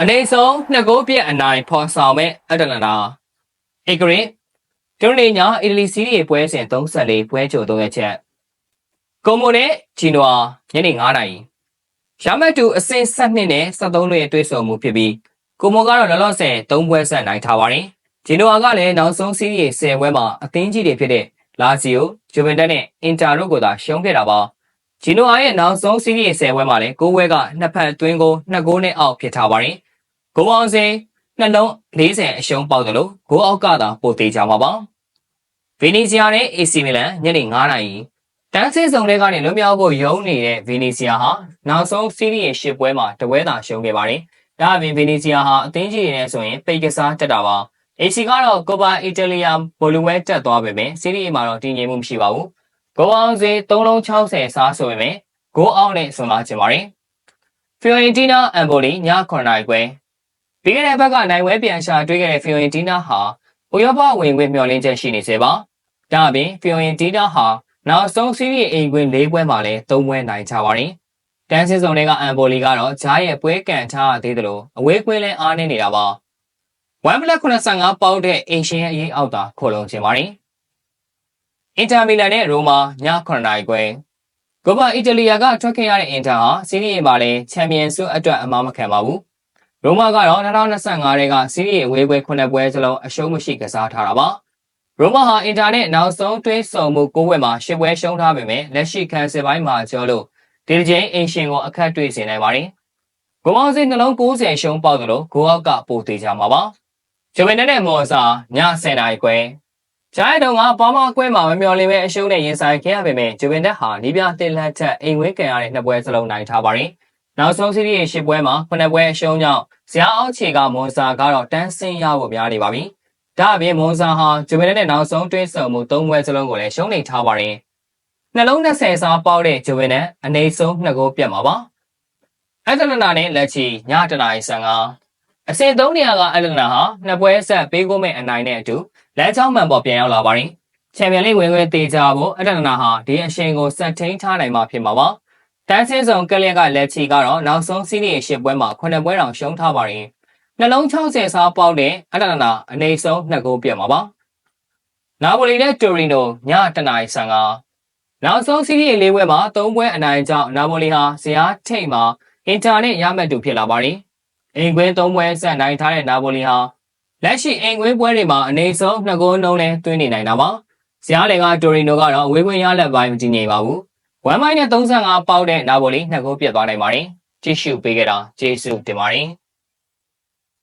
အနေဆုံးနှစ်ကိုးပြက်အနိုင်ဖော်ဆောင်မဲ့အတ္တလနာဧကရင်တွန်းနေညာအီတလီစီးရီပွဲစဉ်34ပွဲချိုသုံးရချက်ကွန်မိုနဲ့ဂျီနိုအာညနေ9နာရီရမတ်တူအဆင့်7နှစ်နဲ့73နှစ်တွေ့ဆုံမှုဖြစ်ပြီးကွန်မိုကတော့လောလောဆယ်3ပွဲဆက်နိုင်ထားပါတယ်ဂျီနိုအာကလည်းနောက်ဆုံးစီးရီ10ပွဲမှာအသင်းကြီးတွေဖြစ်တဲ့လာဇီယိုဂျူဗန်တက်နဲ့အင်တာတို့ကိုသာရှုံးခဲ့တာပါဂျီနိုအာရဲ့နောက်ဆုံးစီးရီ10ပွဲမှာလည်း9ပွဲကနှစ်ဖက်အတွင်းကို2ဂိုးနဲ့အောက်ဖြစ်ထားပါတယ် ဂိုးအောင်စင်နှလုံး40အရှုံးပေါက်တယ်လို့ဂိုးအောက်ကသာပို့သေးကြမှာပါဗီနီစီယာနဲ့ AC မီလန်ညနေ9နာရီတန်းစင်းဆောင်တွေကနေလွန်မြောက်ဖို့ယုံနေတဲ့ဗီနီစီယာဟာနောက်ဆုံးစီးရီးရဲ့ရှစ်ပွဲမှာတပွဲသာရှုံးခဲ့ပါတယ်ဒါအပြင်ဗီနီစီယာဟာအသင်းကြီးတွေနဲ့ဆိုရင်ပိတ်ကစားတက်တာပါ AC ကတော့ကိုပါအီတလီယာဘိုလူဝဲတက်သွားပေမဲ့စီးရီးမှာတော့တည်ငြိမ်မှုမရှိပါဘူးဂိုးအောင်စင်360စားဆိုပေမဲ့ဂိုးအောက်နဲ့ဆွန်လာခြင်းပါတယ်ဖီယိုရန်တီနာအမ်ဘိုလီည9နာရီခွဲ ပြီးခဲ့တဲ့ဘက်ကနိုင်ဝဲပြန်ရှာတွေ့ခဲ့တဲ့ဖီယိုယင်တီနာဟာဥရောပဝင်ခွင့်မျှော်လင့်ချက်ရှိနေစေပါ။ဒါအပြင်ဖီယိုယင်တီနာဟာနောက်ဆုံးစီးရီးအိမ်ခွင့်၄ပွဲမှာလည်း၃ပွဲနိုင်ချပါတယ်။တန်းစင်းစုံတွေကအမ်ဘိုလီကတော့ဂျားရဲ့ပွဲကန်ထားရသေးတယ်လို့အဝေးကွင်းလည်းအားနေနေတာပါ။ဝမ်ဘလက်85ပေါက်တဲ့အင်ရှင်ရဲ့အရေးအောက်သာခေါ်လုံခြင်းပါတယ်။အင်တာမီလန်နဲ့ရိုမာည9နာရီခွဲဂိုဘာအီတလီယာကထွက်ခဲ့ရတဲ့အင်တာဟာစီးရီးမှာလည်းချန်ပီယံဆုအတွက်အမှားမခံပါဘူး။ ရိုမာကတော့2025ထဲကစီးရီးအဝေးပွဲ9ပွဲစလုံးအရှုံးမရှိကစားထားတာပါ။ရိုမာဟာအင်တာနက်နောက်ဆုံးတွဲဆုံမှု9ပွဲမှာ10ပွဲရှုံးထားပေမဲ့လက်ရှိခံစစ်ပိုင်းမှာကျော်လို့ဒီတစ်ချိန်အင်ရှင်ကိုအခက်တွေ့စေနိုင်ပါတယ်။ဂိုးမောင်းစင်းနှလုံး90ရှုံးပေါက်တယ်လို့ဂိုးအောက်ကပို့သေးကြမှာပါ။ဂျိုဗန်နဲ့မော်ဆာည10နာရီခွဲဂျိုင်းတုံကပေါမကွဲမှာမမျော်လင့်ပဲအရှုံးနဲ့ရင်ဆိုင်ခဲ့ရပေမဲ့ဂျိုဗန်တက်ဟာနီးပြတင်လက်ချက်အိမ်ဝဲကန်ရတဲ့နှစ်ပွဲစလုံးနိုင်ထားပါတယ်။ နောက်ဆုံးစီးရီးရဲ့10ပွဲမှာ9ပွဲအရှုံးကြောင့်ဇရာအောက်ခြေကမွန်ဆာကတော့တန်းဆင်းရဖို့များနေပါပြီ။ဒါအပြင်မွန်ဆာဟာဂျူဗန်နဲ့နောက်ဆုံးတွဲဆုံမှု3ပွဲစလုံးကိုလည်းရှုံးနေထားပါတယ်။နှလုံး20စားပေါက်တဲ့ဂျူဗန်နဲ့အနေဆုံး2ဂိုးပြတ်မှာပါ။အက်တလနာနဲ့လက်ချီညတနာရီ15အစင်3နေရာကအက်တလနာဟာနှစ်ပွဲဆက်ပေးကိုမဲ့အနိုင်နဲ့အတူလက်ချောင်းမှန်ပေါ်ပြန်ရောက်လာပါတယ်။ချန်ပီယံလိဝင်ဝင်တေချာဖို့အက်တလနာဟာဒီအရှိန်ကိုဆက်ထိန်ထားနိုင်မှာဖြစ်မှာပါ။ တန်းစင်းဆောင်ကလျက်ကလက်ချီကတော့နောက်ဆုံးစီးရီးရှစ်ပွဲမှာ9ပွဲတောင်ရှုံးထားပါတယ်။နှလုံး60စားပေါက်တဲ့အက်တလနာအနေဆုံး2ဂိုးပြတ်မှာပါ။နာပိုလီနဲ့တိုရီနိုညတနာရီ15နောက်ဆုံးစီးရီးလေးပွဲမှာ3ပွဲအနိုင်ကြောင့်နာပိုလီဟာဇယားထိတ်မှာအင်တာနဲ့ရမှတ်တူဖြစ်လာပါတယ်။အင်ကွင်း3ပွဲဆက်နိုင်ထားတဲ့နာပိုလီဟာလက်ရှိအင်ကွင်းပွဲတွေမှာအနေဆုံး2ဂိုးနှုန်းနဲ့တွင်းနေနိုင်တာပါ။ဇယားလေကတိုရီနိုကတော့ဝေးခွင့်ရလက်ပိုင်းမကြည့်နေပါဘူး။ 1မိုင်းနဲ့35ပေါက်တဲ့နာပိုလီ2ဂိုးပြတ်သွားနိုင်ပါတယ်။ကြည့်ရှုပေးကြတာကျေးဇူးတင်ပါတယ်။